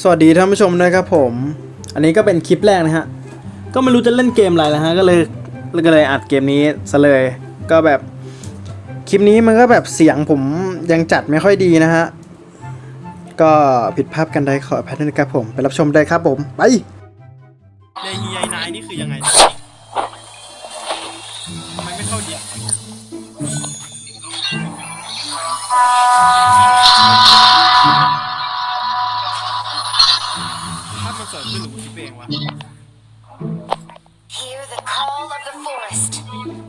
สวัสดีท่านผู้ชมนะครับผม อันนี้ก็เป็นคลิปแรกนะฮะ ก็ไม่รู้จะเล่นเกมอะไรนะฮะ ก็เลยก็เลยอัดเกมนี้ซะเลย ก็แบบคลิปนี้มันก็แบบเสียงผมยังจัดไม่ค่อยดีนะฮะ ก็ผิดพลาดกันได้ขออภัยด้วยนะครับผม ไปรับชมได้ครับผม ไปเดฮีไอนายนี่คือยังไงทำไมไม่เข้าดินภ Hear the call of the forest.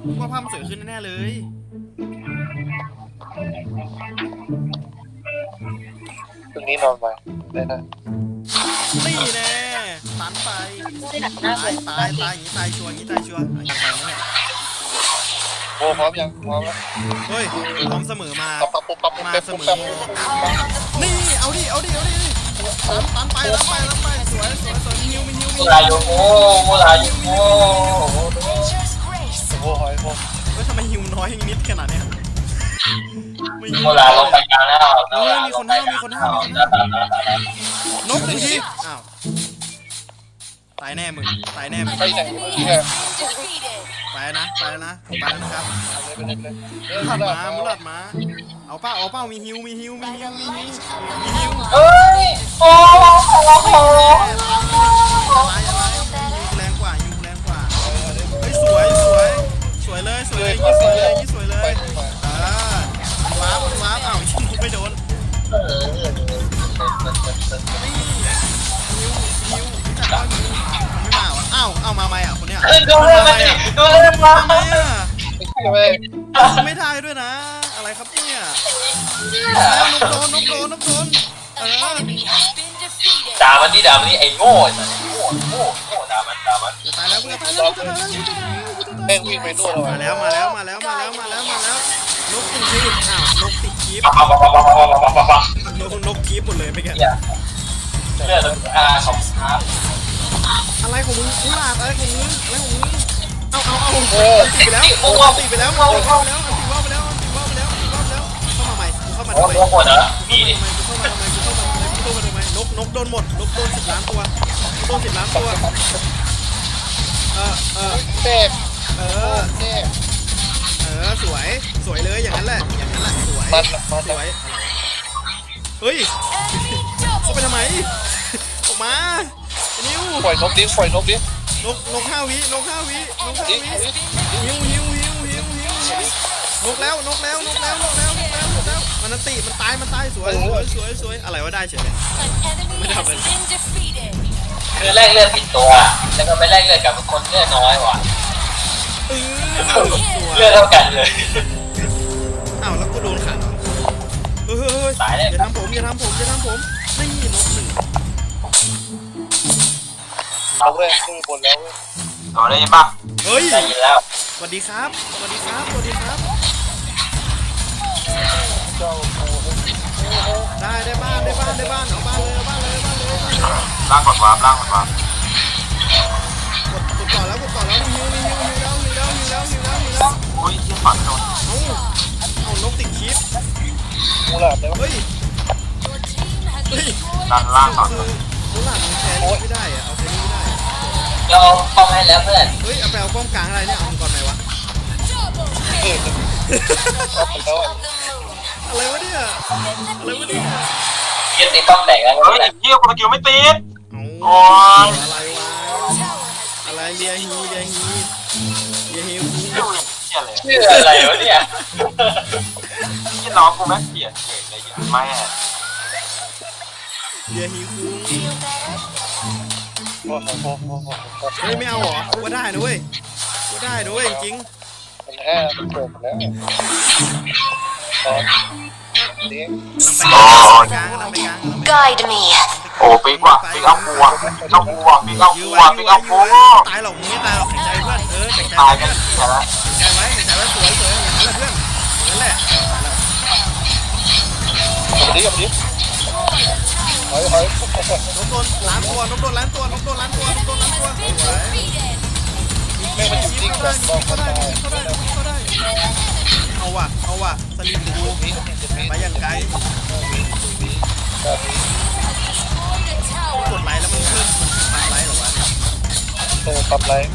กูว่าภาพมันสวยขึ้นแน่ๆเลยพรุ่งนี้นอนไปได้นะนี่แน่ตันไปตายตายตายอย่างนี้ตายชัวร์อย่างนี้ตายชัวร์อะยังไปไหมเนี่ยโอ้พร้อมยังพร้อมแล้วเฮ้ยพร้อมเสมอมา ปั๊บปั๊บปุ๊บปั๊บปุ๊บมาเป๊ะเสปุ๊บมอแป๊บนี่ เอาดิ เอาดิ เอาดิ ตันตันไปแล้วไปแล้วไปสวยสวยสวยมีฮิวมีฮิวมีมูฮิวลาโยโมมูลาโยโม Nature's grace. โอ้หอยโอ้เฮ้ยทำไมฮิวน้อยอย่างนิดขนาดเนี้ยไม่ฮิวมูลาลงไปกลางแล้วเออมีคนห้ามมีคนห้ามมีคนห้ามนกหนึ่งทีอ้าวตายแน่มึงตายแน่มึงไปไหน Enemy เนี่ย has been defeated. ไปแล้วนะไปแล้วนะไปแล้วนะครับไปเลยไปเลยเออมุหลัลัดบมามามุลัดมา เอาเป้าเอาเป้ามีฮิวมีฮิวมีฮิวมีฮิวมีฮิวเอ้ยโอ้โหอะไรอะไรฮิวแรงกว่าฮิวแรงกว่าเฮ้ยสวยสวยสวยเลยสวยเลยยี่สวยเลยยี่สวยเลยอ่าว้าวว้าวอ้าชิงกูไม่โดนนี่ฮิวฮิวจักว่าฮิวไม่มาวะอ้าวอ้ามาไหมอะคนเนี้ยดูเลยมันดูเลยมาไมอะไปไปไม่ทายด้วยนะ แล้วนกโดนนุกโดนนุกโดนเออด่ามันที่ด่ามันนี่ไอ้โง่ไอ้สัสโง่โง่โง่ด่ามันด่ามันจะตายแล้วกูจะตายแล้วกูจะตายแล้วกูจะตายแล้วกูจะตายแม่งวิ่งไปนู่นมาแล้วแล้วมาแล้วมาแล้วมาแล้วมาแล้วมาแล้วนกติดคีบอ้าวนกติดคีบปั๊บปั๊บปั๊บปั๊บปั๊บปั๊บปั๊บปั๊บนกนกคีบหมดเลยไปกันเนี่ยเลือดอ่าของครับอะไรของมึงอุลาดอะไรของมึงอะไรของมึงเอาเอาเอาติดไปแล้วติดไปแล้วติดไปแล้วตีไปแล้ว มาใหม่เข้ามาโอ้ทำไมโหหมดเหรอมีเข้ามาทำไมเข้ามาทำไมเข้ามาทำไมนกนกโดนหมดนกโดนสิบล้านตัวนกโดนสิบล้านตัว เออเออเจ็บเออ เจ็บเออสวยสวยเลยอย่างนั้นแหละอย่างนั้นแหละสวยมันมันสวยเฮ้ย Enemy เข้า double. ไปทำไม ออกมานิ้วปล่อยนกดิปล่อยนกดินกนกห้าวินกห้าวินกห้าดิวิหิวหิวหิวหิวหิวนกแล้วนกแล้วนกแล้วนกแล้วนก แล้วนกแล้วมันนันติมันตายมันตายสวยสวยสวยสวยอะไรวะได้เฉยเลย An enemy has been defeated. คือแลกเลือดผิดตัว แล้วก็ไปแลกเลือดกับคนเลือดน้อยว่ะเออสวยเลือดเท่ากันเลยอ้าวแล้วก็โดนขังเฮ้ยตายแล้วอย่าทำผมอย่าทำผมอย่าทำผมนี่นกหนึ่งเอาเว้ยขึ้นบนแล้วเว้ยเอาได้ปะเฮ้ยได้ยินแล้วสวัสดีครับสวัสดีครับสวัสดีครับเจ้าโอ้โห ได้ได้บ้านได้บ้านได้บ้านเอาบ้านเลยเอาบ้านเลยเอาบ้านเลยเอาบ้านเลยล่างกดวาร์ปล่างกดวาร์ปกดกดต่อแล้วกดต่อแล้วมีฮิวมีฮิวมีแล้วมีแล้วมีแล้วมีแล้วมีแล้วโอ้ยที่ฝันโดนเอาเอานกติดคลิปมูหลาดแล้วเฮ้ยเฮ้ย destroyed ด้านล่างก่อนมูหลานมันแครี่ไม่ได้อะเอาแครี่ไม่ได้อะเราป้องให้แล้วเพื่อนเฮ้ยเอาไปเอาป้อมกลางอะไรเนี่ยเอามังกรไหนวะ ออ kill. เอาไปแล้ว Of the moon. อะไรวะเนี่ย อะไรวะเนี่ยเกียรติป้องแตกแล้วเฮ้ยเฮียกูสกิลไม่ติดเอาโอ้ยอะไรวะ Tower has อะไรเลียฮีเลียฮีเลียฮีเฮียเลยชื่ออะไรวะเนี่ยที่น้องกูแม่งเปลี่ยนเก่งเลยอย่างแม่เลียฮีคู feel better. โอ้โหโอ้โหโอ้โหเฮ้ยไม่เอาเหรอว่าได้นะเว้ยว่าได้นะเว้ยจริงมันแห้มันจบแล้ว ตอนนี้กำลังไปกลางกำลังไปกลางกำลังไป Guide me. โอ้ปิ๊กว่ะปิ๊กเอากูว่ะปิ๊กเอากูว่ะปิ๊กเอายื้กูอไว้ว่ะยื้ปิ๊อกไว้เอายื้อกูไว้ตายหรอกมึงไม่ตายหรอกแข็งใจเพื่อนเออแข็งใจตายไว้กันเพื่อนเหี้ยแล้วแข็งใจไว้แข็งใจไว้สวยสวยอย่างนั้นแหละเพื่อนอย่างนั้นแหละกับดิกับดิหอยหอยนกโดนล้านตัวนกโดนล้านตัวนกโดนล้านตัวนกโดนล้านตัวสวย Defeated. แม่งมันอยู่จริงแบบบอกก็ก็ได้ได้ก็ได้ก็ได้ เอาว่ะ เอาว่ะ สลิมดูไปอย่างไกลกดไลค์แล้วมันขึ้นมัปั๊บไลค์หรอวะเออปับไลค์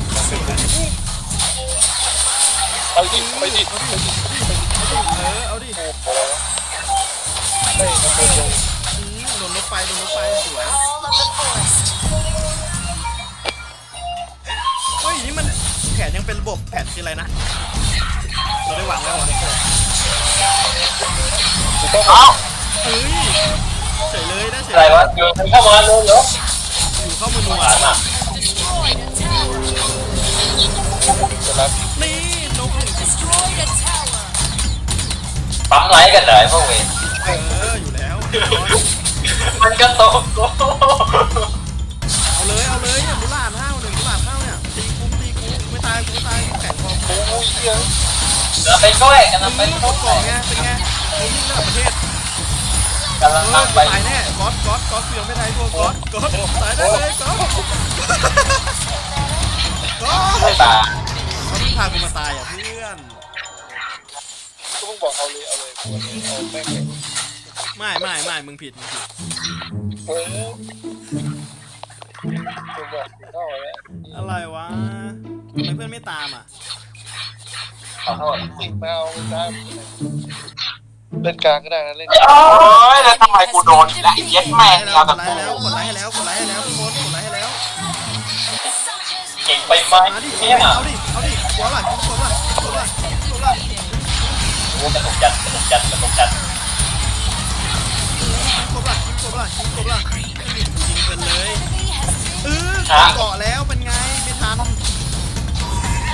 ไปดิไปดิไปดิเออเอาดิไม่ไปดิโดนรถไฟโดนรถไฟสวยเฮ้ยนี่มันแผนยังเป็นระบบแผนคืออะไรนะ เราได้วางไว้เหรอกูต้องเอ้าเฮ้ยเฉยเลยนะเฉยอะไรวะโยนเข้ามาเร็วเร็วอยู่เข้ามือนัวอะนี่นกหนึ่ง Destroyed a tower. ปั๊มไลค์กันเลยพวกเวรเอออยู่แล้วมันก็โตโตเอาเลยเอาเลยเนี่ยมุลาดห้าวหนึ่งมุลาดห้าวเนี่ยตีคุ้มตีคุ้มไม่ตายกูไม่ตายแข็งพอกูโอ้ยเยอะ กำลังไปก้อยกำลังไปกก้อดเกาะไงเป็นไงโอ้ยยิ่งระดับประเทศกำลังเออนั่งไปตายแน่ก๊อตก๊อตก๊อตเพียงไม่ตายตัวก๊อตก๊อตตายได้เลยก๊อตก๊อตไม่ตาเขาที่พากูมาตายอะเพื่อนก็มึงบอกเอาเลยเอาเลยเอาแม่งเลยไม่ไม่ไม่มึงผิดมึงผิดเฮ้ยกูบอกกูเข้าแล้วอะไรวะทำไมเพื่อนไม่ตามอะ ขอโทษติดมาเอาได้เล่นกลางก็ได้นะเล่นโอ้ยแล้วทำไมกูโดนอีกแล้วไอ้เย็ดแม่งให้เอากแต่ดไลกูค์แล้วกดไลค์ให้แล้วกดไลค์ให้แล้วทุกคนกดไลค์ให้แล้วเก่งไปไหมมาดิเนี่ยเอาดิเอาดิหัวหลังหัวหลังหัวหลังหัวหลังกูกระตุกจัดกระตุกจัดกระตุกจัดหัวหลังหัวหลังหัวหลังยิงเป็นเลย Enemy has เอ been อเกาะแล้วเป็นไงไม่ทัน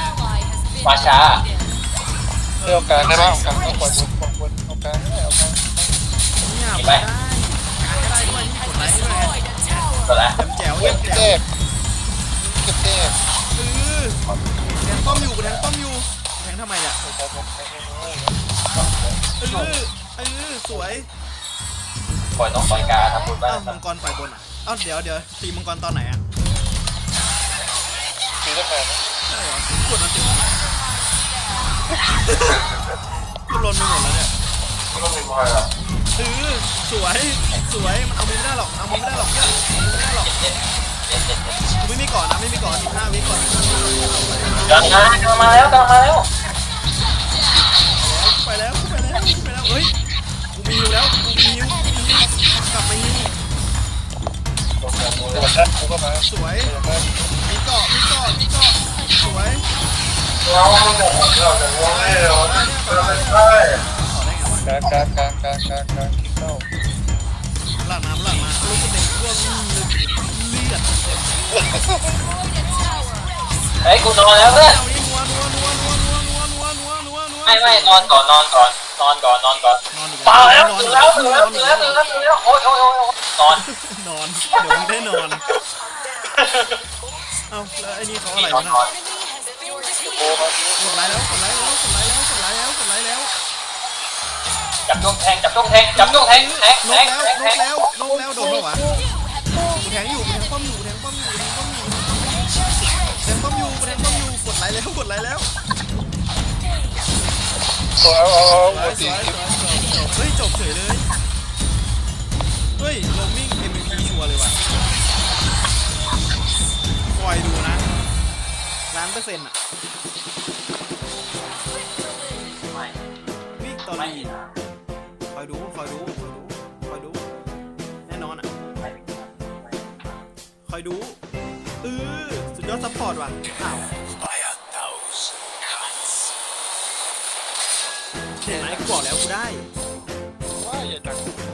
ally has been มาช้า เล่นกางได้ป่ะกางต้องปล่อยบนปล่อยบนเอากางได้เอากางเนี่ยไม่ได้ไม่ได้ด้วยนี่กดไลค์ด้วยก็แล้วแจ๋วเฮ้ยแจ๋วเทพเทพเออแทงป้อมอยู่แทงป้อมอยู่แทงทำไมเนี่ยเออเออสวยปล่อยน้องปล่อยกาทำบุญบ้างมังกรปล่อยบนอะเอ้าเดี๋ยวเดี๋ยวตีมังกรตอนไหนอะตีได้แปดนะใช่หรอกดมันติด กูลนไปหมดแล้วเนี่ยก็ต้องมีพอยหรอเออสวยสวยมันเอามือไม่ได้หรอกเอามือไม่ได้หรอกเนี่ยเอามือไม่ได้หรอกเจ็ดเจ็ดเจ็ดเจ็ดกูไม่มีก่อนนะไม่มีก่อนสิบห้าวิก่อนกำลังมากำลังมาแล้วกำลังมาแล้วไปแล้วไปแล้วไปแล้วเฮ้ยกูมีฮิวแล้วกูมีฮิวกูมีฮิวกลับมาฮิวแต่วันนั้นกูก็มาสวยแต่วันนั้นมีเกาะมีเกาะมีเกาะสวย เราเราจะงไม่เราเไม่ใช่กางกางกางกางกางกลาเข้าหลังน้ำลงมอ้กูนอนแล้วเพื่อนไม่ไม่นอนก่อนนอนก่อนนอนก่อนนอนก่อนเาแตื่นแล้วตื่นแล้วตื่นแล้วตื่นแล้วตื่นแล้วโอ้ยโอ้ยนอนนอนเดี๋ยวมึงได้นอนเอ้าแล้วไอ้นี่เขาอะไรนะ โอ้มาดิกดไลค์แล้วกดไลค์แล้วกดไลค์แล้วกดไลค์แล้วกดไลค์แล้วจับจ้วงแทงจับจ้วงแทงจับจ้วงแทงแทงนแทกงแล้วแทงนแทกงแล้วนกแล้วโดนปะวะกูแทงอยู่กูแทงป้อมอยู่กูแทงป้อมอยู่กูแทงป้อมอยู่แทงป้อมอยู่กูแทงป้อมอยู่กดไลค์แล้วกดไลค์แล้วตัวเอาเอาเอาสวเอายสตีวยสวยสวยเฮ้ยจบเฉยเลย เปอร์เซ็นต์อะไม่วิ่งตอนไม่นี้คอยดูคอยดูคอยดูคอยดู แน่นอนอะไม่คอยดูเออสุดยอดซัพพอร์ตว่ะอ้าวเห็นไหมกูบอกแล้วกูได้ ว่าอย่าจังจบละจบละงี้